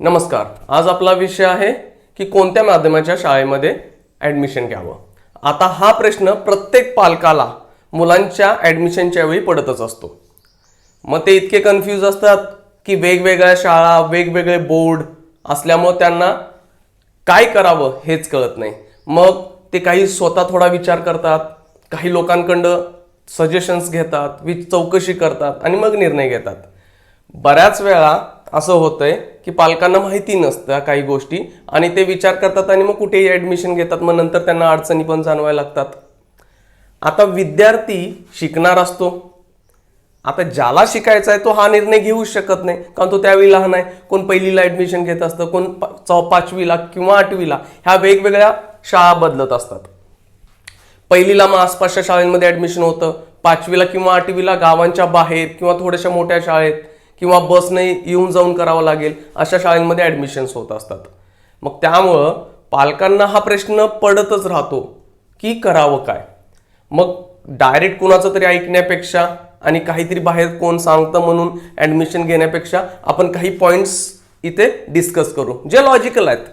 नमस्कार. आज आपला विषय आहे की कोणत्या माध्यमाच्या शाळेमध्ये ॲडमिशन घ्यावं? आता हा प्रश्न प्रत्येक पालकाला मुलांच्या ॲडमिशनच्या वेळी पडतच असतो. मग ते इतके कन्फ्यूज असतात की वेगवेगळ्या शाळा वेगवेगळे बोर्ड असल्यामुळं त्यांना काय करावं हेच कळत नाही. मग ते काही स्वतः थोडा विचार करतात काही लोकांकडं सजेशन्स घेतात वि चौकशी करतात आणि मग निर्णय घेतात. बऱ्याच वेळा असं होतंय की पालकांना माहिती नसतं काही गोष्टी आणि ते विचार करतात आणि मग कुठेही ॲडमिशन घेतात मग नंतर त्यांना अडचणी पण जाणवायला लागतात. आता विद्यार्थी शिकणार असतो. आता ज्याला शिकायचा आहे तो हा निर्णय घेऊ शकत नाही. कारण तो त्यावेळी लहान आहे. कोण पहिलीला ॲडमिशन घेत असतं कोण चौ- पाचवीला किंवा आठवीला ह्या वेगवेगळ्या शाळा बदलत असतात. पहिलीला मग आसपासच्या शाळेमध्ये ॲडमिशन होतं. पाचवीला किंवा आठवीला गावांच्या बाहेर किंवा थोड्याशा मोठ्या शाळेत. किंवा बसने येऊन जाऊन करावं लागेल अशा शाळांमध्ये ॲडमिशन्स होत असतात. मग त्यामुळं पालकांना हा प्रश्न पडतच राहतो की करावं काय? मग डायरेक्ट कुणाचं तरी ऐकण्यापेक्षा आणि काहीतरी बाहेर कोण सांगतं म्हणून ॲडमिशन घेण्यापेक्षा आपण काही पॉईंट्स इथे डिस्कस करू जे लॉजिकल आहेत.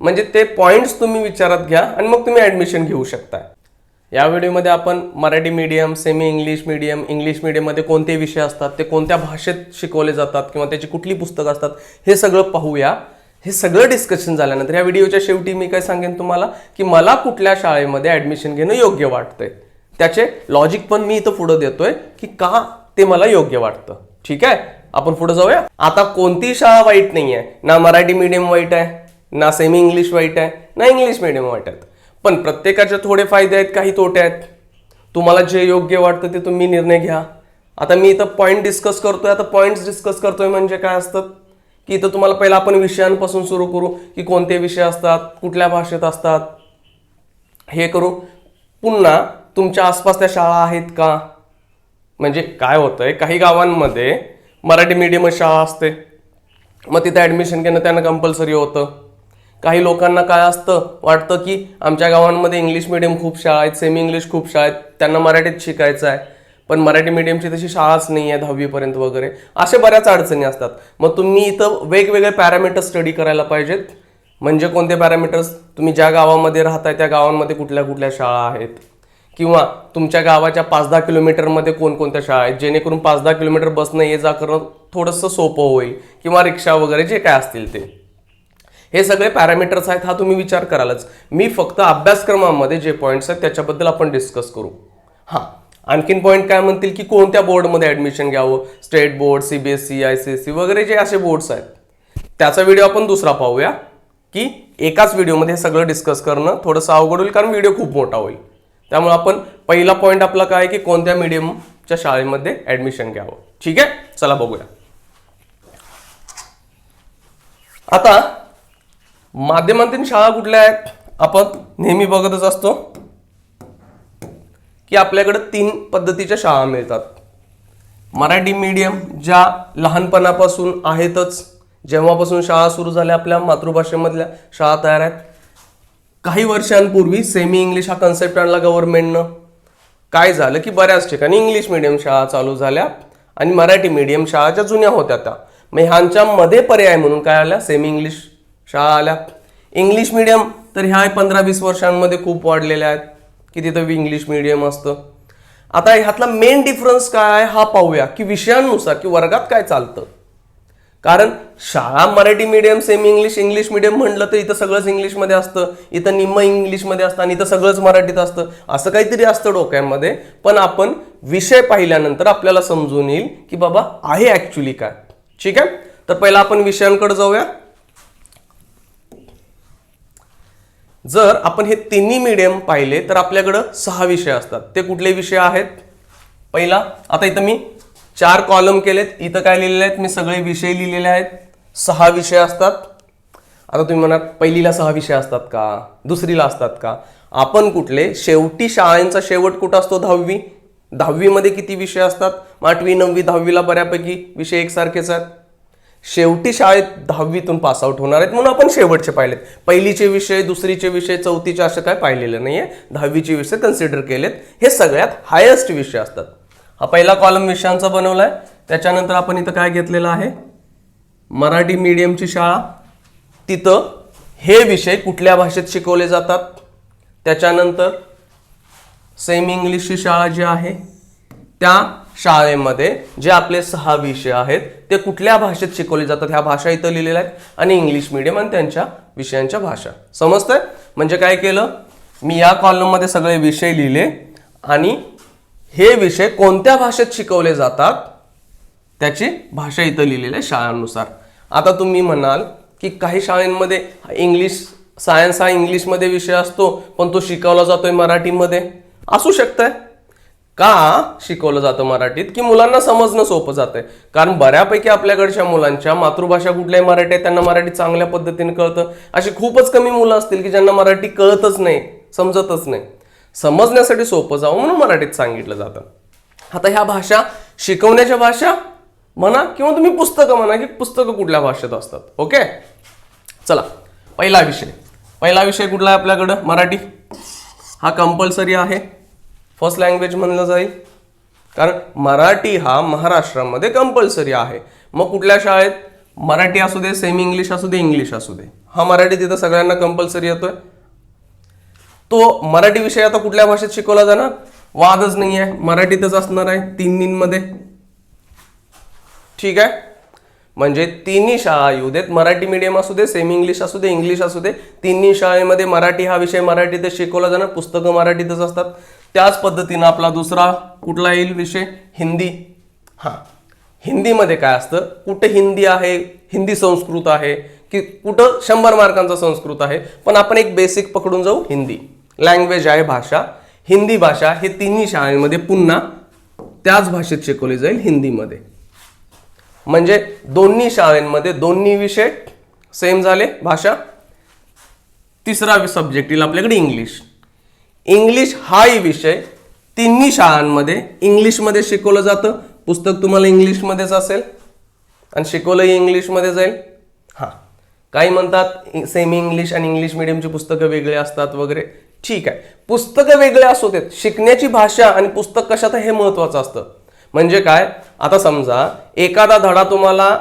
म्हणजे ते पॉईंट्स तुम्ही विचारात घ्या आणि मग तुम्ही ॲडमिशन घेऊ शकता या व्हिडिओमध्ये आपण Marathi medium semi English medium English मीडियममध्ये कोणते विषय असतात ते कोणत्या भाषेत शिकवले जातात किंवा त्याची कुठली पुस्तकं असतात हे सगळं पाहूया. हे सगळं डिस्कशन झाल्यानंतर या व्हिडिओच्या शेवटी मी काय सांगेन तुम्हाला की मला कुठल्या शाळेमध्ये ॲडमिशन घेणं योग्य वाटतंय. त्याचे लॉजिक पण मी इथं पुढं देतोय की का ते मला योग्य वाटतं. ठीक आहे? आपण पुढे जाऊया. आता कोणती शाळा वाईट नाही आहे ना मराठी मीडियम वाईट आहे ना सेमी इंग्लिश वाईट आहे ना इंग्लिश मीडियम वाईट आहेत. पण प्रत्येकाचे थोडे फायदे आहेत काही तोटे आहेत. तुम्हाला जे योग्य वाटतं ते तुम्ही निर्णय घ्या. आता मी इथं पॉईंट डिस्कस करतोय आता पॉईंट्स डिस्कस करतोय म्हणजे काय असतात की इथं तुम्हाला पहिला आपण विषयांपासून सुरू करू की कोणते विषय असतात कुठल्या भाषेत असतात? हे करू. पुन्हा तुमच्या आसपास त्या शाळा आहेत का? म्हणजे काय होतंय काही गावांमध्ये मराठी मीडियम शाळा असते. मग तिथं ॲडमिशन घेणं त्यांना कंपल्सरी होतं. काही लोकांना काय असतं वाटतं की आमच्या गावांमध्ये इंग्लिश मिडियम खूप शाळा आहेत सेमी इंग्लिश खूप शाळा आहेत त्यांना मराठीत शिकायचं आहे. पण मराठी मीडियमची तशी शाळाच नाही आहे दहावीपर्यंत वगैरे. अशा बऱ्याच अडचणी असतात. मग तुम्ही इथं वेगवेगळे पॅरामीटर्स स्टडी करायला पाहिजेत. म्हणजे कोणते पॅरामीटर्स तुम्ही ज्या गावामध्ये राहताय त्या गावांमध्ये कुठल्या कुठल्या शाळा आहेत? किंवा तुमच्या गावाच्या पाच दहा किलोमीटरमध्ये कोणकोणत्या शाळा आहेत? जेणेकरून पाच दहा किलोमीटर बसनं ये जा करणं थोडंसं सोपं होईल. किंवा रिक्षा वगैरे जे काय असतील ते. हे सगळे पॅरामीटर्स आहेत हा तुम्ही विचार करालच. मी फक्त अभ्यासक्रमामध्ये जे पॉईंट्स आहेत त्याच्याबद्दल आपण डिस्कस करू. हां. आणखीन पॉईंट काय म्हणतील की कोणत्या बोर्डमध्ये ॲडमिशन घ्यावं? State board C B S C I C S C वगैरे जे असे बोर्ड्स आहेत. त्याचा व्हिडिओ आपण दुसरा पाहूया की एकाच व्हिडिओमध्ये हे सगळं डिस्कस करणं थोडंसं अवघड होईल कारण व्हिडिओ खूप मोठा होईल. त्यामुळे आपण पहिला पॉईंट आपला काय आहे की कोणत्या मीडियमच्या शाळेमध्ये ॲडमिशन घ्यावं. ठीक आहे? चला बघूया. आता माध्यमांतील शाळा कुठल्या आहेत? आपण नेहमी बघतच असतो की आपल्याकडे तीन पद्धतीच्या शाळा मिळतात. मराठी मीडियम ज्या लहानपणापासून आहेतच जेव्हापासून शाळा सुरू झाल्या आपल्या मातृभाषेमधल्या शाळा तयार आहेत. काही वर्षांपूर्वी सेमी इंग्लिश हा कन्सेप्ट आणला गव्हर्नमेंटनं काय झालं की बऱ्याच ठिकाणी इंग्लिश मिडियम शाळा चालू झाल्या आणि मराठी मीडियम शाळा ज्या जुन्या होत्या त्या. मग ह्यांच्यामध्ये पर्याय म्हणून काय आल्या सेमी इंग्लिश शाळा. आल्या इंग्लिश मिडियम तर ह्या पंधरा वीस वर्षांमध्ये खूप वाढलेल्या आहेत. की तिथं इंग्लिश मिडियम असतं. आता ह्यातला मेन डिफरन्स काय आहे हा पाहूया की विषयांनुसार की वर्गात काय चालतं. कारण शाळा Marathi medium semi English English medium म्हटलं तर इथं सगळंच इंग्लिशमध्ये असतं. इथं निम्म इंग्लिशमध्ये असतं आणि इथं सगळंच मराठीत असतं. असं काहीतरी असतं डोक्यामध्ये. पण आपण विषय पाहिल्यानंतर आपल्याला समजून येईल की बाबा आहे ॲक्च्युली काय. ठीक आहे? तर पहिला आपण विषयांकडे जाऊया जर आपण हे तिन्ही मीडियम पाहिले तर आपल्याकडं सहा विषय असतात. ते कुठले विषय आहेत? पहिला आता इथं मी चार कॉलम केलेत. इथं काय लिहिलेले आहेत? मी सगळे विषय लिहिलेले आहेत. सहा विषय असतात. आता तुम्ही म्हणाल पहिलीला सहा विषय असतात का? दुसरीला असतात का? आपण कुठले? शेवटी शाळांचा शेवट कुठं असतो दहावी? दहावीमध्ये किती विषय असतात? आठवी नववी दहावीला बऱ्यापैकी विषय एकसारखेच आहेत. शेवटी शाळेत दहावीतून पास आउट होणार आहेत म्हणून आपण शेवटचे पाहिलेत. पहिलीचे विषय दुसरीचे विषय चौथीचे असं काय पाहिलेलं आहे दहावीचे विषय कन्सिडर केलेत. हे सगळ्यात हायेस्ट विषय असतात. हा पहिला कॉलम विषयांचा बनवला आहे त्याच्यानंतर आपण इथं काय घेतलेलं आहे? मराठी मीडियमची शाळा. तिथं हे विषय कुठल्या भाषेत शिकवले जातात? त्याच्यानंतर सेमी इंग्लिशची शाळा जी आहे त्या शाळेमध्ये जे आपले सहा विषय आहेत ते कुठल्या भाषेत शिकवले जातात ह्या भाषा इथं लिहिलेल्या आहेत. आणि इंग्लिश मिडियम आणि त्यांच्या विषयांच्या भाषा. समजतंय? म्हणजे काय केलं? मी या कॉलममध्ये सगळे विषय लिहिले आणि हे विषय कोणत्या भाषेत शिकवले जातात त्याची भाषा इथं लिहिलेली आहे शाळांनुसार. आता तुम्ही म्हणाल की काही शाळांमध्ये इंग्लिश सायन्स हा इंग्लिशमध्ये विषय असतो पण तो शिकवला जातोय मराठीमध्ये. असू शकतंय. का शिकवलं जातं मराठीत? की मुलांना समजणं सोपं जातंय. कारण बऱ्यापैकी आपल्याकडच्या मुलांच्या मातृभाषा कुठल्याही मराठी आहे त्यांना मराठी चांगल्या पद्धतीने कळतं. अशी खूपच कमी मुलं असतील की ज्यांना मराठी कळतच नाही समजतच नाही. समजण्यासाठी सोपं जावं म्हणून मराठीत सांगितलं जातं. आता ह्या भाषा शिकवण्याच्या भाषा म्हणा किंवा तुम्ही पुस्तकं म्हणा की पुस्तकं कुठल्या भाषेत असतात? ओके? चला पहिला विषय. पहिला विषय कुठला आहे आपल्याकडं? मराठी? हा कंपल्सरी आहे. फर्स्ट लँग्वेज म्हणलं जाईल. कारण मराठी हा महाराष्ट्रामध्ये कंपल्सरी आहे. मग कुठल्या शाळेत? मराठी असू दे सेमी इंग्लिश असू दे इंग्लिश असू दे. हा मराठी तिथं सगळ्यांना कंपल्सरी येतोय. तो मराठी विषय आता कुठल्या भाषेत शिकवला जाणार? वादच नाही आहे. मराठीतच असणार आहे तिन्हींमध्ये ठीक आहे? म्हणजे तिन्ही शाळा येऊ देत. मराठी मीडियम असू दे सेमी इंग्लिश असू दे इंग्लिश असू दे तिन्ही शाळेमध्ये मराठी हा विषय मराठीतच शिकवला जाणार. पुस्तकं मराठीतच असतात. त्याच पद्धतीनं आपला दुसरा कुठला येईल विषय? हिंदी. हां. हिंदीमध्ये काय असतं? कुठे हिंदी आहे? हिंदी संस्कृत आहे? की कुठं शंभर मार्कांचा संस्कृत आहे? पण आपण एक बेसिक पकडून जाऊ हिंदी. लँग्वेज आहे भाषा. हिंदी भाषा हे तिन्ही शाळांमध्ये पुन्हा त्याच भाषेत शिकवली जाईल हिंदीमध्ये. म्हणजे दोन्ही शाळांमध्ये दोन्ही विषय सेम झाले भाषा. तिसरा सब्जेक्ट येईल आपल्याकडे इंग्लिश इंग्लिश हाही विषय. तिन्ही शाळांमध्ये इंग्लिशमध्ये शिकवलं जातं. पुस्तक तुम्हाला इंग्लिशमध्येच असेल आणि शिकवलंही इंग्लिशमध्ये जाईल. हां. काही म्हणतात सेमी इंग्लिश आणि इंग्लिश मिडियमची पुस्तकं वेगळे असतात वगैरे. ठीक आहे. पुस्तकं वेगळे असू देत. शिकण्याची भाषा आणि पुस्तक कशात हे महत्त्वाचं असतं. म्हणजे काय? आता समजा एखादा धडा तुम्हाला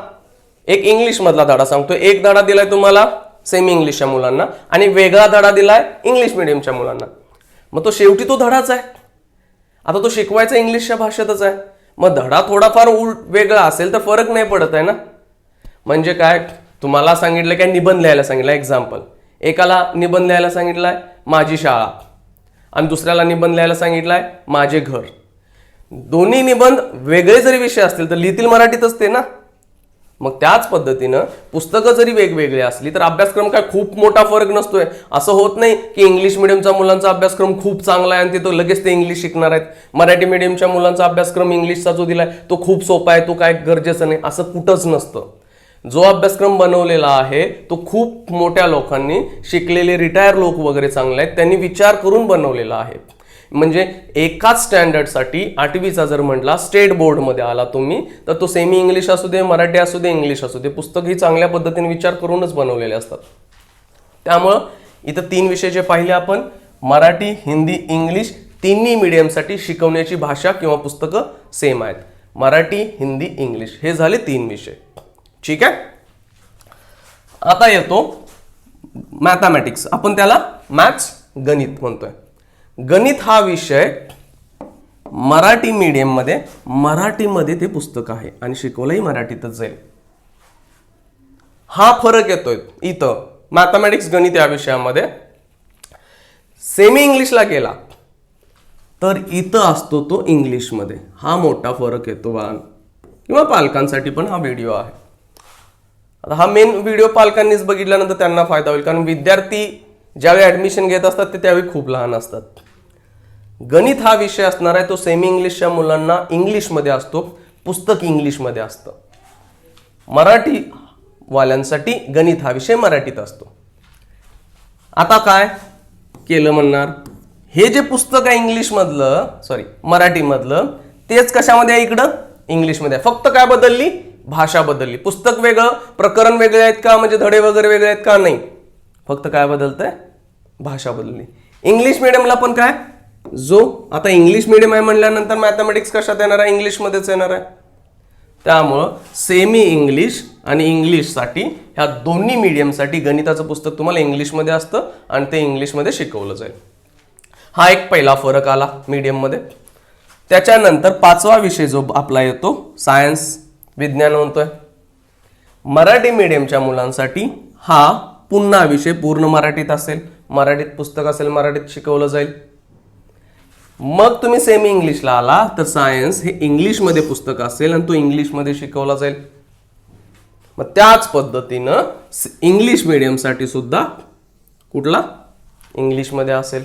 एक इंग्लिशमधला धडा सांगतो एक धडा दिलाय तुम्हाला सेमी इंग्लिशच्या मुलांना. आणि वेगळा धडा दिलाय इंग्लिश मिडियमच्या मुलांना. मग तो शेवटी तो धडाच आहे. आता तो शिकवायचा इंग्लिशच्या भाषेतच आहे. मग धडा थोडाफार उल वेगळा असेल तर फरक नाही पडत आहे ना? म्हणजे काय? तुम्हाला सांगितलं काय निबंध लिहायला सांगितलं एक्झाम्पल एकाला निबंध लिहायला सांगितलाय माझी शाळा. आणि दुसऱ्याला निबंध लिहायला सांगितलाय माझे घर. दोन्ही निबंध वेगळे जरी विषय असतील तर लिहितील मराठीतच ते ना? मग त्याच पद्धतीनं पुस्तकं जरी वेगवेगळी असली तर अभ्यासक्रम काय खूप मोठा फरक नसतोय. असं होत नाही की इंग्लिश मिडियमचा मुलांचा अभ्यासक्रम खूप चांगला आहे आणि तिथं लगेच ते इंग्लिश शिकणार आहेत. मराठी मिडियमच्या मुलांचा अभ्यासक्रम इंग्लिशचा जो दिलाय तो खूप सोपा आहे तो काय गरजेचं नाही असं कुठंच नसतं. जो अभ्यासक्रम बनवलेला आहे तो खूप मोठ्या लोकांनी शिकलेले रिटायर लोक वगैरे चांगले आहेत त्यांनी विचार करून बनवलेला आहे. म्हणजे एकाच स्टँडर्डसाठी आठवीचा जर म्हटला स्टेट बोर्डमध्ये आला तुम्ही तर तो सेमी इंग्लिश असू दे मराठी असू दे इंग्लिश असू दे पुस्तक ही चांगल्या पद्धतीने विचार करूनच बनवलेले असतात. त्यामुळं इथं तीन विषय जे पाहिले आपण मराठी हिंदी इंग्लिश तिन्ही मीडियमसाठी शिकवण्याची भाषा किंवा पुस्तकं सेम आहेत. मराठी हिंदी इंग्लिश हे झाले तीन विषय. ठीक आहे? आता येतो मॅथमॅटिक्स आपण त्याला मॅथ्स गणित म्हणतोय. गणित हा विषय मराठी मीडियममध्ये मराठीमध्ये ते पुस्तक आहे आणि शिकवलंही मराठीतच जाईल. हा फरक येतोय इथं. मॅथमॅटिक्स गणित या विषयामध्ये. सेमी इंग्लिशला गेला. तर इथं असतो तो इंग्लिशमध्ये हा मोठा फरक येतो बाळां किंवा पालकांसाठी पण हा व्हिडिओ आहे. आता हा मेन व्हिडिओ पालकांनीच बघितल्यानंतर त्यांना फायदा होईल. कारण विद्यार्थी ज्यावेळी ॲडमिशन घेत असतात ते त्यावेळी खूप लहान असतात. गणित हा विषय असणार आहे तो सेमी इंग्लिशच्या मुलांना इंग्लिशमध्ये असतो पुस्तक इंग्लिशमध्ये असतं. मराठी वाल्यांसाठी गणित हा विषय मराठीत असतो. आता काय केलं म्हणणार? हे जे पुस्तक आहे इंग्लिशमधलं सॉरी मराठीमधलं तेच कशामध्ये आहे इकडं? इंग्लिशमध्ये आहे. फक्त काय बदलली? भाषा बदलली. पुस्तक वेगळं प्रकरण वेगळे आहेत का? म्हणजे धडे वगैरे वेगळे आहेत का? नाही. फक्त काय बदलतंय? भाषा बदलली. इंग्लिश मिडियमला पण काय? जो आता इंग्लिश मिडियम आहे म्हणल्यानंतर मॅथमॅटिक्स कशात येणार आहे? इंग्लिशमध्येच येणार आहे. त्यामुळं सेमी इंग्लिश आणि इंग्लिशसाठी ह्या दोन्ही मीडियमसाठी गणिताचं पुस्तक तुम्हाला इंग्लिशमध्ये असतं आणि ते इंग्लिशमध्ये शिकवलं जाईल. हा एक पहिला फरक आला मीडियममध्ये त्याच्यानंतर पाचवा विषय जो आपला येतो सायन्स विज्ञान म्हणतोय. मराठी मीडियमच्या मुलांसाठी हा पुन्हा विषय पूर्ण मराठीत असेल. मराठीत पुस्तक असेल मराठीत शिकवलं जाईल. मग तुम्ही सेमी इंग्लिशला आला तर सायन्स हे इंग्लिशमध्ये पुस्तक असेल आणि तो इंग्लिशमध्ये शिकवला जाईल. मग त्याच पद्धतीनं इंग्लिश मिडियमसाठी सुद्धा कुठला? इंग्लिशमध्ये असेल.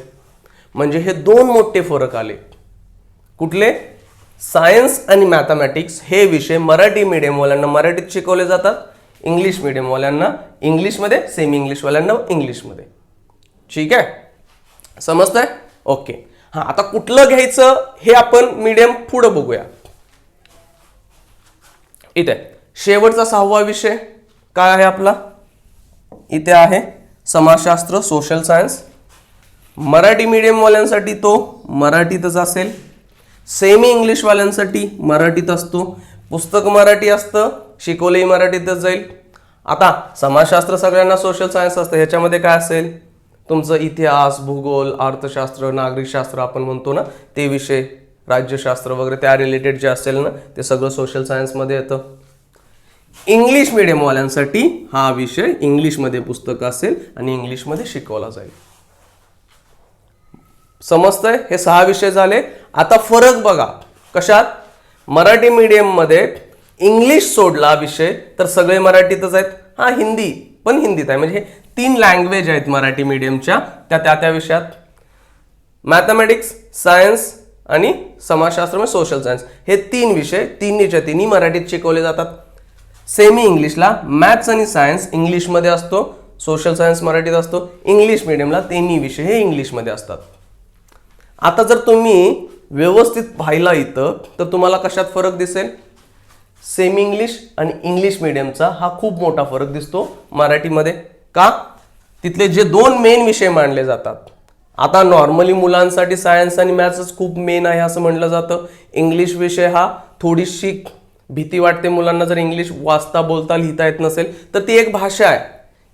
म्हणजे हे दोन मोठे फरक आले. कुठले? सायन्स आणि मॅथमॅटिक्स हे विषय मराठी मीडियमवाल्यांना मराठीत शिकवले जातात. इंग्लिश मीडियमवाल्यांना इंग्लिशमध्ये सेमी इंग्लिशवाल्यांना इंग्लिशमध्ये ठीक आहे? समजतंय? ओके हां आता कुठलं घ्यायचं हे आपण मीडियम पुढं बघूया. इथे शेवटचा सहावा विषय काय आहे आपला? इथे आहे समाजशास्त्र सोशल सायन्स मराठी मीडियमवाल्यांसाठी तो मराठीतच असेल. सेमी इंग्लिशवाल्यांसाठी मराठीत असतो. पुस्तक मराठी असतं शिकवलंही मराठीतच जाईल. आता समाजशास्त्र सगळ्यांना सोशल सायन्स असतं ह्याच्यामध्ये काय असेल? तुमचं इतिहास भूगोल अर्थशास्त्र नागरिकशास्त्र आपण म्हणतो ना ते विषय राज्यशास्त्र वगैरे त्या रिलेटेड जे असेल ना ते सगळं सोशल सायन्समध्ये येतं. इंग्लिश मिडियमवाल्यांसाठी हा विषय इंग्लिशमध्ये पुस्तक असेल आणि इंग्लिशमध्ये शिकवला जाईल. समजतंय? हे सहा विषय झाले. आता फरक बघा. कशात? मराठी मीडियममध्ये इंग्लिश सोडला विषय तर सगळे मराठीतच आहेत. हा हिंदी पण हिंदीत आहे. म्हणजे तीन लँग्वेज आहेत मराठी मीडियमच्या त्या त्या त्या विषयात. मॅथमॅटिक्स सायन्स आणि समाजशास्त्र म्हणजे सोशल सायन्स हे तीन विषय तिन्हीच्या तिन्ही मराठीत शिकवले जातात. सेमी इंग्लिशला मॅथ्स आणि सायन्स इंग्लिशमध्ये असतो. सोशल सायन्स मराठीत असतो. इंग्लिश मिडियमला तिन्ही विषय हे इंग्लिशमध्ये असतात. आता जर तुम्ही व्यवस्थित पाहिला इथं तर तुम्हाला कशात फरक दिसेल? सेमी इंग्लिश आणि इंग्लिश मिडियमचा हा खूप मोठा फरक दिसतो मराठीमध्ये. का? तिथले जे दोन मेन विषय मानले जातात. आता नॉर्मली मुलांसाठी सायन्स आणि मॅथ्सच खूप मेन आहे असं म्हटलं जातं. इंग्लिश विषय हा थोडीशी भीती वाटते मुलांना. जर इंग्लिश वाचता बोलता लिहिता येत नसेल तर ती एक भाषा आहे.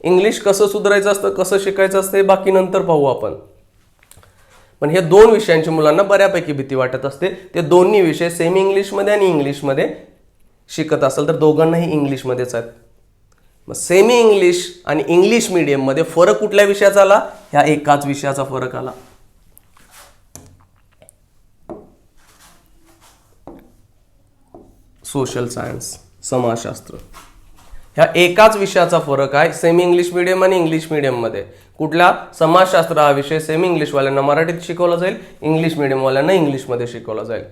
इंग्लिश कसं सुधारायचं असतं कसं शिकायचं असतं हे बाकी नंतर पाहू आपण. पण हे दोन विषयांची मुलांना बऱ्यापैकी भीती वाटत असते. ते दोन्ही विषय सेमी इंग्लिशमध्ये आणि इंग्लिशमध्ये शिकत असेल तर दोघांनाही इंग्लिशमध्येच आहेत. मग सेमी इंग्लिश आणि इंग्लिश मिडियममध्ये फरक कुठल्या विषयाचा आला? ह्या एकाच विषयाचा फरक आला. सोशल सायन्स समाजशास्त्र. ह्या एकाच विषयाचा फरक आहे सेमी इंग्लिश मिडियम आणि इंग्लिश मिडियममध्ये कुठला? समाजशास्त्र हा विषय सेमी इंग्लिशवाल्यांना मराठीत शिकवला जाईल इंग्लिश मिडियमवाल्यांना इंग्लिशमध्ये शिकवला जाईल.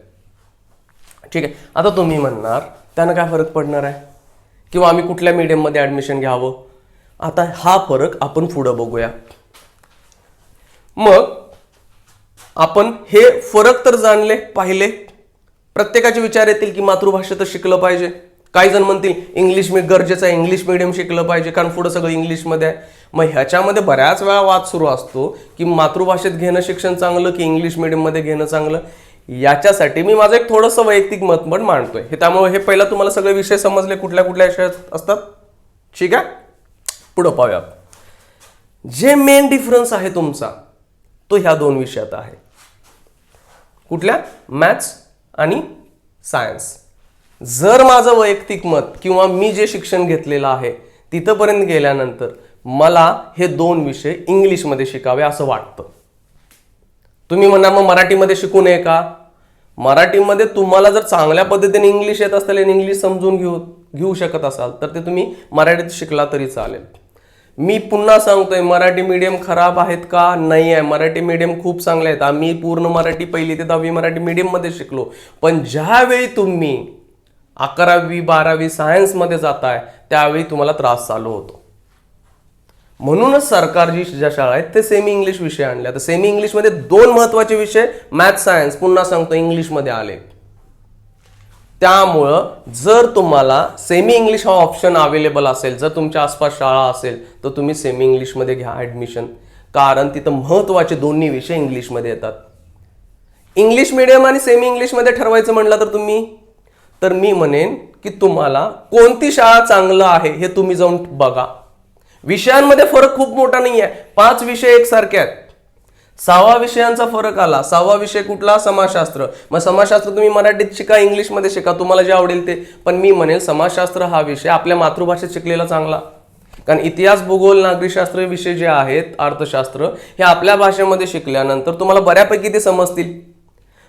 ठीक आहे. आता तुम्ही म्हणणार त्यानं काय फरक पडणार आहे? किंवा आम्ही कुठल्या मीडियममध्ये ॲडमिशन घ्यावं? आता हा फरक आपण पुढं बघूया. मग आपण हे फरक तर जाणले पाहिले. प्रत्येकाचे विचार येतील की मातृभाषेतच शिकलं पाहिजे. काही जण म्हणतील इंग्लिश मी गरजेचं आहे इंग्लिश मिडियम शिकलं पाहिजे कारण पुढं सगळं इंग्लिशमध्ये आहे. मग ह्याच्यामध्ये बऱ्याच वेळा वाद सुरू असतो की मातृभाषेत घेणं शिक्षण चांगलं की इंग्लिश मिडियममध्ये घेणं चांगलं. याच्यासाठी मी माझं एक थोडंसं वैयक्तिक मत पण मांडतोय. हे त्यामुळे हे पहिला तुम्हाला सगळे विषय समजले कुठल्या कुठल्या विषयात असतात? ठीक आहे? पुढं पाहूया जे मेन डिफरन्स आहे तुमचा तो ह्या दोन विषयात आहे. कुठल्या? मॅथ्स आणि सायन्स जर माझं वैयक्तिक मत किंवा मी जे शिक्षण घेतलेलं आहे तिथंपर्यंत गेल्यानंतर मला हे दोन विषय इंग्लिशमध्ये शिकावे असं वाटतं. तुम्ही म्हणा मग मराठीमध्ये शिकू नये का? मराठीमध्ये तुम्हाला जर चांगल्या पद्धतीने इंग्लिश येत असेल आणि इंग्लिश समजून घेऊ घेऊ शकत असाल तर ते तुम्ही मराठीत शिकला तरी चालेल. मी पुन्हा सांगतोय मराठी मीडियम खराब आहेत का? नाही आहे. मराठी मीडियम खूप चांगले आहेत. आम्ही पूर्ण मराठी पहिली ते दहावी मराठी मीडियममध्ये शिकलो. पण ज्यावेळी तुम्ही अकरावी बारावी सायन्समध्ये जाताय त्यावेळी तुम्हाला त्रास चालू होतो. म्हणूनच सरकारची ज्या शाळा आहेत ते सेमी इंग्लिश विषय आणले. आता सेमी इंग्लिशमध्ये दोन महत्त्वाचे विषय मॅथ सायन्स पुन्हा सांगतो इंग्लिशमध्ये आले. त्यामुळं जर तुम्हाला सेमी इंग्लिश हा ऑप्शन अवेलेबल असेल जर तुमच्या आसपास शाळा असेल तर तुम्ही सेमी इंग्लिशमध्ये घ्या ॲडमिशन कारण तिथं महत्त्वाचे दोन्ही विषय इंग्लिशमध्ये येतात. इंग्लिश मिडियम आणि सेमी इंग्लिशमध्ये ठरवायचं म्हटलं तर तुम्ही? तर मी म्हणेन की तुम्हाला कोणती शाळा चांगलं आहे हे तुम्ही जाऊन बघा. विषयांमध्ये फरक खूप मोठा नाही आहे पाच विषय एकसारखे आहेत. सहावा विषयांचा फरक आला. सहावा विषय कुठला? समाजशास्त्र. मग समाजशास्त्र तुम्ही मराठीत शिका इंग्लिशमध्ये शिका तुम्हाला जे आवडेल ते. पण मी म्हणेल समाजशास्त्र हा विषय आपल्या मातृभाषेत शिकलेला चांगला. कारण इतिहास भूगोल नागरिकशास्त्र विषय जे आहेत अर्थशास्त्र हे आपल्या भाषेमध्ये शिकल्यानंतर तुम्हाला बऱ्यापैकी ते समजतील.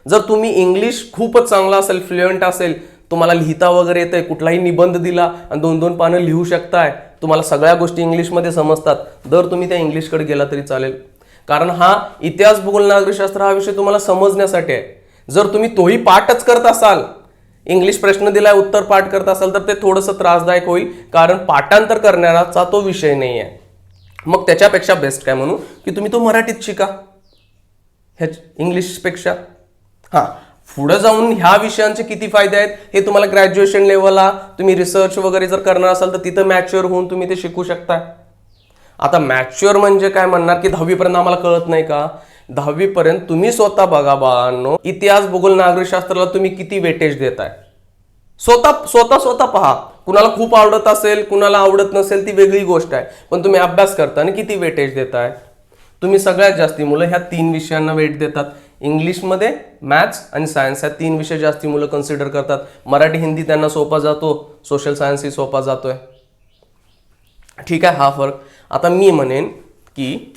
जर तुम्ही इंग्लिश खूपच चांगला असेल फ्लुएंट असेल तुम्हाला लिहिता वगैरे येतंय कुठलाही निबंध दिला आणि दोन दोन पानं लिहू शकताय तुम्हाला सगळ्या गोष्टी इंग्लिशमध्ये समजतात. दर तुम्ही त्या इंग्लिशकडे गेला तरी चालेल. कारण हा इतिहास भूगोल नागरिकशास्त्र हा विषय तुम्हाला समजण्यासाठी आहे. जर तुम्ही तोही पाठच करत असाल इंग्लिश प्रश्न दिलाय उत्तर पाठ करत असाल तर ते थोडंसं त्रासदायक होईल. कारण पाठांतर करणाराचा तो विषय नाही आहे. मग त्याच्यापेक्षा बेस्ट काय म्हणू? की तुम्ही तो मराठीत शिका. ह्याच इंग्लिशपेक्षा. हां. पुढे जाऊन ह्या विषयांचे किती फायदे आहेत हे तुम्हाला ग्रॅज्युएशन लेवलला तुम्ही रिसर्च वगैरे जर करणार असाल तर तिथं मॅच्युअर होऊन तुम्ही ते शिकू शकता. आता मॅच्युअर म्हणजे काय म्हणणार की दहावीपर्यंत आम्हाला कळत नाही का? दहावीपर्यंत तुम्ही स्वतः बघा बाळांनो इतिहास भूगोल नागरिकशास्त्राला तुम्ही किती वेटेज देताय. स्वतः स्वतः स्वतः पहा. कुणाला खूप आवडत असेल कुणाला आवडत नसेल ती वेगळी गोष्ट आहे. पण तुम्ही अभ्यास करताना किती वेटेज देताय? तुम्ही सगळ्यात जास्ती मुलं ह्या तीन विषयांना वेट देतात. इंग्लिशमध्ये मॅथ्स आणि सायन्स या तीन विषय जास्ती मुलं कन्सिडर करतात. मराठी हिंदी त्यांना सोपा जातो. सोशल सायन्सही सोपा जातोय. ठीक आहे हा फरक. आता मी म्हणेन की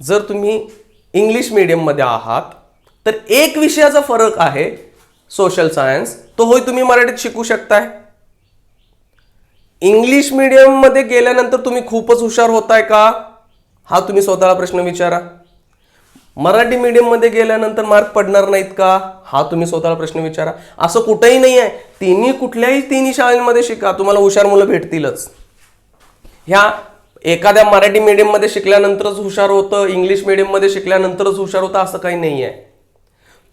जर तुम्ही इंग्लिश मिडियममध्ये आहात तर एक विषयाचा फरक आहे सोशल सायन्स तो होय तुम्ही मराठीत शिकू शकताय. इंग्लिश मिडियममध्ये गेल्यानंतर तुम्ही खूपच हुशार होताय का? हा तुम्ही स्वतःला प्रश्न विचारा. मराठी मीडियममध्ये गेल्यानंतर मार्क पडणार नाहीत का? हा तुम्ही स्वतःला प्रश्न विचारा. असं कुठंही नाही आहे. तिन्ही कुठल्याही तिन्ही शाळांमध्ये शिका. तुम्हाला हुशार मुलं भेटतीलच. ह्या एखाद्या मराठी मीडियममध्ये शिकल्यानंतरच हुशार होतं इंग्लिश मीडियममध्ये शिकल्यानंतरच हुशार होतं असं काही नाही आहे.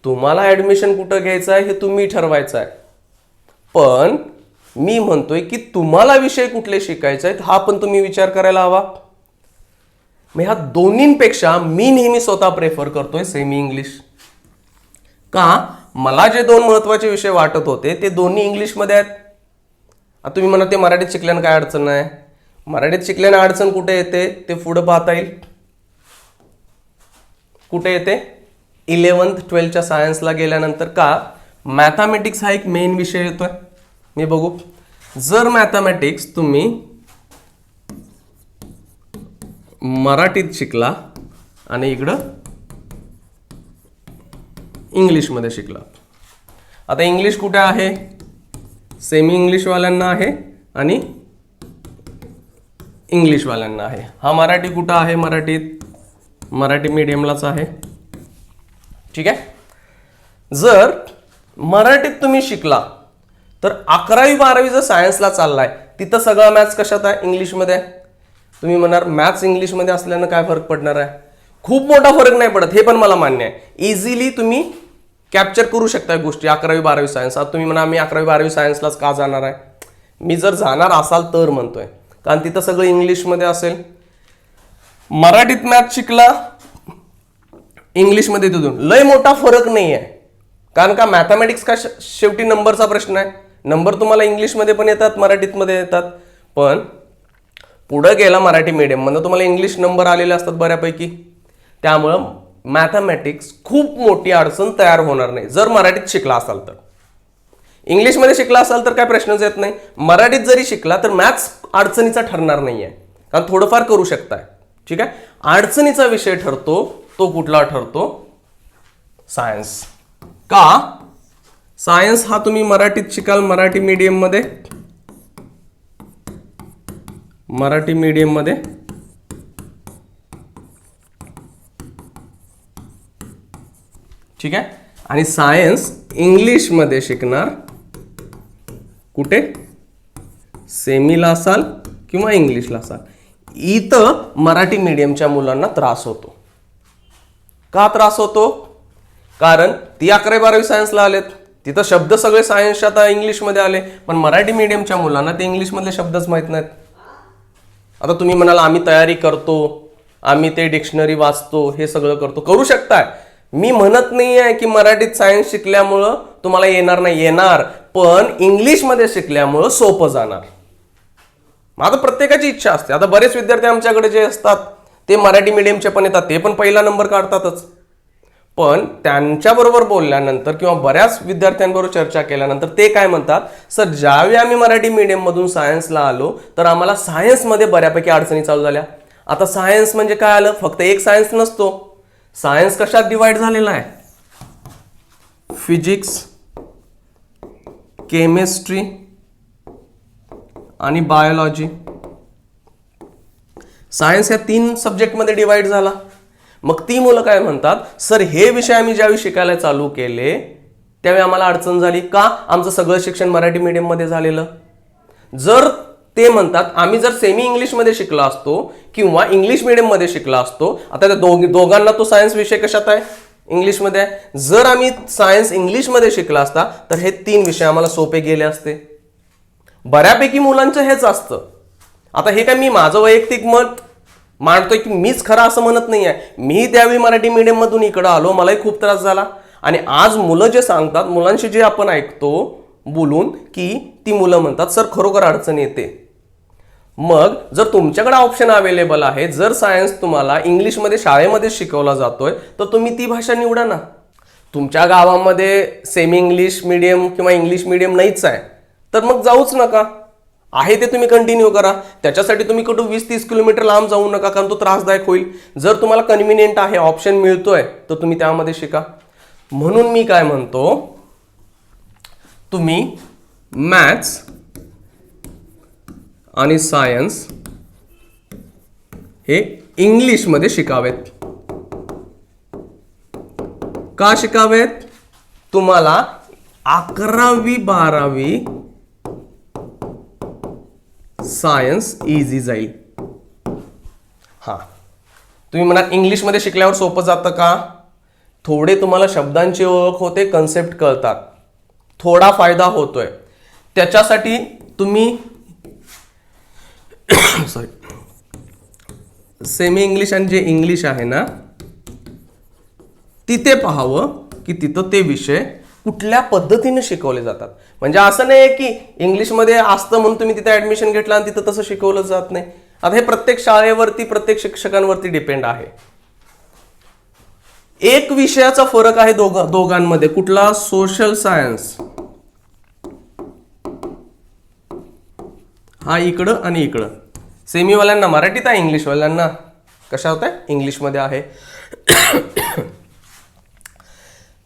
तुम्हाला ॲडमिशन कुठं घ्यायचं आहे हे तुम्ही ठरवायचं आहे. पण मी म्हणतोय की तुम्हाला विषय कुठले शिकायचे आहेत हा पण तुम्ही विचार करायला हवा. मग ह्या दोन्हींपेक्षा मी नेहमी स्वतः प्रेफर करतोय सेमी इंग्लिश का? मला जे दोन महत्त्वाचे विषय वाटत होते ते दोन्ही इंग्लिशमध्ये आहेत. आता तुम्ही म्हणा ते मराठीत शिकल्यानं काय अडचण नाही. मराठीत शिकल्यानं अडचण कुठे येते? ते पुढं पाहता येईल. कुठे येते? इलेवन्थ ट्वेल्थच्या सायन्सला गेल्यानंतर का? मॅथमॅटिक्स हा एक मेन विषय येतोय. मी बघू. जर मॅथमॅटिक्स तुम्ही मराठीत शिकला आणि इकडं इंग्लिशमध्ये शिकला. आता इंग्लिश कुठे आहे? सेमी इंग्लिशवाल्यांना आहे आणि इंग्लिशवाल्यांना आहे. हा मराठी कुठं आहे मराठीत? मराठी मीडियमलाच आहे. ठीक आहे? जर मराठीत तुम्ही शिकला तर अकरावी बारावी जर सायन्सला चाललाय तिथं सगळा मॅथ्स कशात आहे? इंग्लिशमध्ये आहे तुम्ही म्हणणार मॅथ्स इंग्लिशमध्ये असल्यानं काय फरक पडणार आहे? खूप मोठा फरक नाही पडत हे पण मला मान्य आहे. इझिली तुम्ही कॅप्चर करू शकता गोष्टी अकरावी बारावी सायन्स आता तुम्ही म्हणा मी अकरावी बारावी सायन्सलाच का जाणार आहे? मी जर जाणार असाल तर म्हणतोय. कारण तिथं सगळं इंग्लिशमध्ये असेल. मराठीत मॅथ शिकला इंग्लिशमध्ये तिथून. लय मोठा फरक नाही आहे कारण का मॅथमॅटिक्स का शेवटी नंबरचा प्रश्न आहे. नंबर तुम्हाला इंग्लिशमध्ये पण येतात मराठीतमध्ये येतात. पण पुढं गेला मराठी मीडियममधनं म्हणजे तुम्हाला इंग्लिश नंबर आलेले असतात बऱ्यापैकी. त्यामुळं मॅथमॅटिक्स खूप मोठी अडचण तयार होणार नाही. जर मराठीत शिकला असाल तर. इंग्लिशमध्ये शिकला असाल तर काय प्रश्नच येत नाही. मराठीत जरी शिकला तर मॅथ्स अडचणीचा ठरणार नाही आहे कारण थोडंफार करू शकताय. ठीक आहे? अडचणीचा विषय ठरतो तो कुठला ठरतो? सायन्स का? सायन्स हा तुम्ही मराठीत शिकाल मराठी मीडियममध्ये मराठी मीडियममध्ये ठीक आहे? आणि सायन्स इंग्लिशमध्ये शिकणार. कुठे? सेमीला असाल किंवा इंग्लिशला असाल. इथं मराठी मीडियमच्या मुलांना त्रास होतो. का त्रास होतो? कारण ती अकरावी बारावी सायन्सला आलेत. तिथं शब्द सगळे सायन्सच्या आता इंग्लिशमध्ये आले. पण मराठी मीडियमच्या मुलांना ते इंग्लिशमधले शब्दच माहीत नाहीत. आता तुम्ही म्हणाल आम्ही तयारी करतो आम्ही ते डिक्शनरी वाचतो हे सगळं करतो. करू शकताय. मी म्हणत नाही आहे की मराठीत सायन्स शिकल्यामुळं तुम्हाला येणार नाही. येणार पण इंग्लिशमध्ये शिकल्यामुळं सोपं जाणार. माझं आता प्रत्येकाची इच्छा असते. आता बरेच विद्यार्थी आमच्याकडे जे असतात ते मराठी मिडियमचे पण येतात. ते पण पहिला नंबर काढतातच. पण त्यांच्याबरोबर बोलल्यानंतर किंवा बऱ्याच विद्यार्थ्यांबरोबर चर्चा केल्यानंतर ते काय म्हणतात? सर ज्यावेळी आम्ही मराठी मीडियममधून सायन्सला आलो तर आम्हाला सायन्समध्ये बऱ्यापैकी अडचणी चालू झाल्या. आता सायन्स म्हणजे काय आलं? फक्त एक सायन्स नसतो. सायन्स कशात डिवाइड झालेला आहे? फिजिक्स केमिस्ट्री आणि बायोलॉजी सायन्स या तीन सब्जेक्टमध्ये डिवाइड झाला. मग ती मुलं काय म्हणतात सर हे विषय आम्ही ज्यावेळी शिकायला चालू केले त्यावेळी आम्हाला अडचण झाली का? आमचं सगळं शिक्षण मराठी मीडियममध्ये झालेलं. जर ते म्हणतात आम्ही जर सेमी इंग्लिशमध्ये शिकला असतो किंवा इंग्लिश मीडियममध्ये शिकला असतो आता त्या दोघ दोघांना तो सायन्स विषय कशात आहे? इंग्लिशमध्ये आहे. जर आम्ही सायन्स इंग्लिशमध्ये शिकला असता तर हे तीन विषय आम्हाला सोपे गेले असते. बऱ्यापैकी मुलांचं हेच असतं. आता हे काय मी माझं वैयक्तिक मत मांडतोय की मीच खरं असं म्हणत नाही आहे मी त्यावेळी मराठी मीडियममधून इकडं आलो मलाही खूप त्रास झाला. आणि आज मुलं जे सांगतात मुलांशी जे आपण ऐकतो बोलून की ती मुलं म्हणतात सर खरोखर अडचण येते. मग जर तुमच्याकडे ऑप्शन अवेलेबल आहे जर सायन्स तुम्हाला इंग्लिशमध्ये शाळेमध्ये शिकवला जातोय तर तुम्ही ती भाषा निवडा ना. तुमच्या गावामध्ये सेमी इंग्लिश मिडियम किंवा इंग्लिश मिडियम नाहीच आहे. तर मग जाऊच नका. आहे ते तुम्ही कंटिन्यू करा. त्याच्यासाठी तुम्ही कुठं वीस तीस किलोमीटर लांब जाऊ नका कारण तो त्रासदायक होईल. जर तुम्हाला कन्व्हिनियंट आहे ऑप्शन मिळतोय तर तुम्ही त्यामध्ये शिका. म्हणून मी काय म्हणतो तुम्ही मॅथ्स आणि सायन्स हे इंग्लिशमध्ये शिकावेत. का शिकावेत? तुम्हाला अकरावी बारावी सायन्स इझी जाईल. हां. तुम्ही म्हणा इंग्लिशमध्ये शिकल्यावर सोपं जातं का? थोडे तुम्हाला शब्दांची ओळख होते कन्सेप्ट कळतात. थोडा फायदा होतोय. त्याच्यासाठी तुम्ही सॉरी सेमी इंग्लिश आणि जे इंग्लिश आहे ना तिथे पाहावं की तिथं ते विषय कुठल्या पद्धतीने शिकवले जातात? म्हणजे असं नाही की इंग्लिशमध्ये असतं म्हणून तुम्ही तिथे ऍडमिशन घेतलं आणि तिथं तसं शिकवलं जात नाही. आता हे प्रत्येक शाळेवरती प्रत्येक शिक्षकांवरती डिपेंड आहे. एक विषयाचा फरक आहे दोघ दोघांमध्ये. कुठला? सोशल सायन्स हा इकडं आणि इकडं. सेमीवाल्यांना मराठीत आहे इंग्लिशवाल्यांना कशा होत आहे इंग्लिशमध्ये आहे.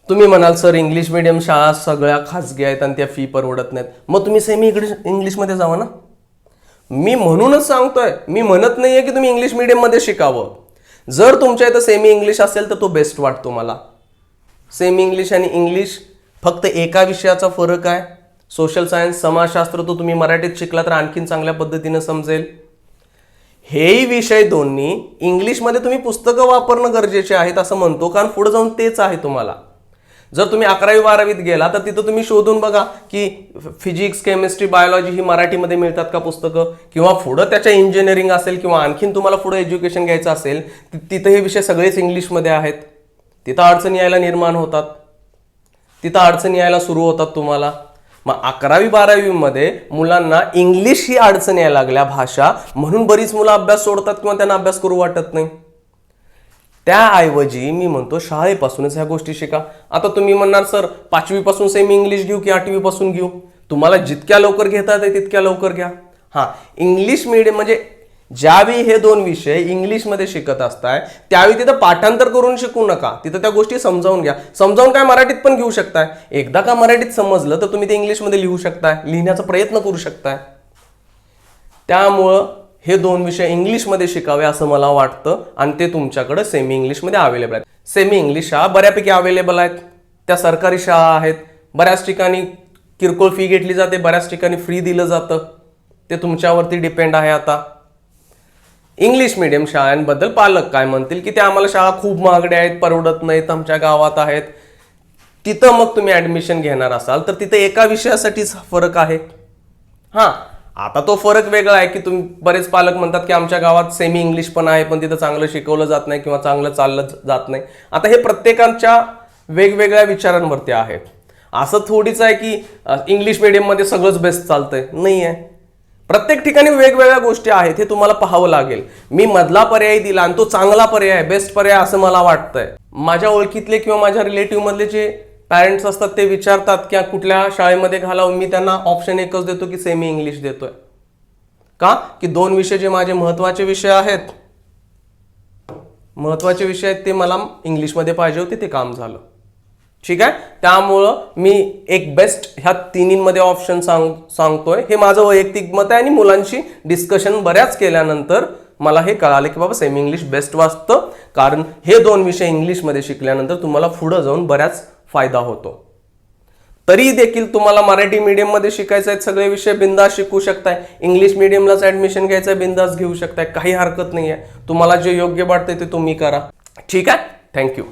तुम्ही म्हणाल सर इंग्लिश मिडियम शाळा सगळ्या खाजगी आहेत आणि त्या फी परवडत नाहीत. मग तुम्ही सेमी इंग्लिश इंग्लिशमध्ये जावा ना. मी म्हणूनच सांगतोय मी म्हणत नाहीये की तुम्ही इंग्लिश मिडियममध्ये शिकावं. जर तुमच्या इथं सेमी इंग्लिश असेल तर तो बेस्ट वाटतो मला. सेमी इंग्लिश आणि इंग्लिश फक्त एका विषयाचा फरक आहे. सोशल सायन्स समाजशास्त्र तो तुम्ही मराठीत शिकला तर आणखीन चांगल्या पद्धतीनं समजेल. हेही विषय दोन्ही इंग्लिशमध्ये तुम्ही पुस्तकं वापरणं गरजेचे आहेत असं म्हणतो कारण पुढे जाऊन तेच आहे तुम्हाला. जर तुम्ही अकरावी बारावीत गेला तर तिथं तुम्ही शोधून बघा की फिजिक्स केमिस्ट्री बायोलॉजी ही मराठीमध्ये मिळतात का पुस्तकं? किंवा पुढं त्याच्या इंजिनिअरिंग असेल किंवा आणखीन तुम्हाला पुढं एज्युकेशन घ्यायचं असेल तिथं हे विषय सगळेच इंग्लिशमध्ये आहेत. तिथं अडचणी यायला निर्माण होतात. तिथं अडचणी यायला सुरू होतात तुम्हाला. मग अकरावी बारावीमध्ये मुलांना इंग्लिश ही अडचण यायला लागल्या भाषा म्हणून बरीच मुलं अभ्यास सोडतात किंवा त्यांना अभ्यास करू वाटत नाही. त्याऐवजी मी म्हणतो शाळेपासूनच ह्या गोष्टी शिका. आता तुम्ही म्हणणार सर पाचवीपासून सेमी इंग्लिश घेऊ की आठवीपासून घेऊ? तुम्हाला जितक्या लवकर घेता येते तितक्या लवकर घ्या. हां इंग्लिश मिडियम म्हणजे ज्यावेळी हे दोन विषय इंग्लिशमध्ये शिकत असताय त्यावेळी तिथं पाठांतर करून शिकू नका. तिथं त्या गोष्टी समजावून घ्या. समजावून काय मराठीत पण घेऊ शकताय. एकदा का मराठीत समजलं तर तुम्ही ते इंग्लिशमध्ये लिहू शकताय. लिहिण्याचा प्रयत्न करू शकताय. त्यामुळं हे दोन विषय इंग्लिशमध्ये शिकावे असं मला वाटतं आणि ते तुमच्याकडे सेमी इंग्लिशमध्ये अवेलेबल आहेत. सेमी इंग्लिश शाळा बऱ्यापैकी अवेलेबल आहेत. त्या सरकारी शाळा आहेत. बऱ्याच ठिकाणी किरकोळ फी घेतली जाते. बऱ्याच ठिकाणी फ्री दिलं जातं. ते तुमच्यावरती डिपेंड आहे आता. इंग्लिश मिडियम शाळांबद्दल पालक काय म्हणतील की त्या आम्हाला शाळा खूप महागड्या आहेत परवडत नाहीत आमच्या गावात आहेत. तिथं मग तुम्ही ऍडमिशन घेणार असाल तर तिथं एका विषयासाठीच फरक आहे. हां. आता तो फरक वेगळा आहे की तुम्ही बरेच पालक म्हणतात की आमच्या गावात सेमी इंग्लिश पण आहे पण तिथं चांगलं शिकवलं जात नाही किंवा चांगलं चाललं जात नाही. आता हे प्रत्येकाच्या वेगवेगळ्या विचारांवरती आहे. असं थोडीच आहे की इंग्लिश मिडियममध्ये सगळंच बेस्ट चालतंय. नाही आहे. प्रत्येक ठिकाणी वेगवेगळ्या गोष्टी आहेत हे तुम्हाला पाहावं लागेल. मी मधला पर्याय दिला आणि तो चांगला पर्याय आहे बेस्ट पर्याय असं मला वाटतंय. माझ्या ओळखीतले किंवा माझ्या रिलेटिव्ह मधले जे पॅरेंट्स असतात ते विचारतात की कुठल्या शाळेमध्ये घालावं? मी त्यांना ऑप्शन एकच देतो की सेमी इंग्लिश देतोय. का? की दोन विषय जे माझे महत्त्वाचे विषय आहेत महत्त्वाचे विषय आहेत ते मला इंग्लिशमध्ये पाहिजे होते ते काम झालं. ठीक आहे? त्यामुळं मी एक बेस्ट ह्या तिन्हींमध्ये ऑप्शन सांग सांगतोय. हे माझं वैयक्तिक मत आहे आणि मुलांशी डिस्कशन बऱ्याच केल्यानंतर मला हे कळालं की बाबा सेमी इंग्लिश बेस्ट वाचतं. कारण हे दोन विषय इंग्लिशमध्ये शिकल्यानंतर तुम्हाला पुढं जाऊन बऱ्याच फायदा होतो. तरी देखील तुम्हाला मराठी मीडियममध्ये शिकायचं आहे सगळे विषय बिंदास शिकू शकताय. इंग्लिश मिडियमलाच ऍडमिशन घ्यायचं आहे बिंदास घेऊ शकताय. काही हरकत नाही आहे तुम्हाला जे योग्य वाटतंय ते तुम्ही करा. ठीक आहे? थँक्यू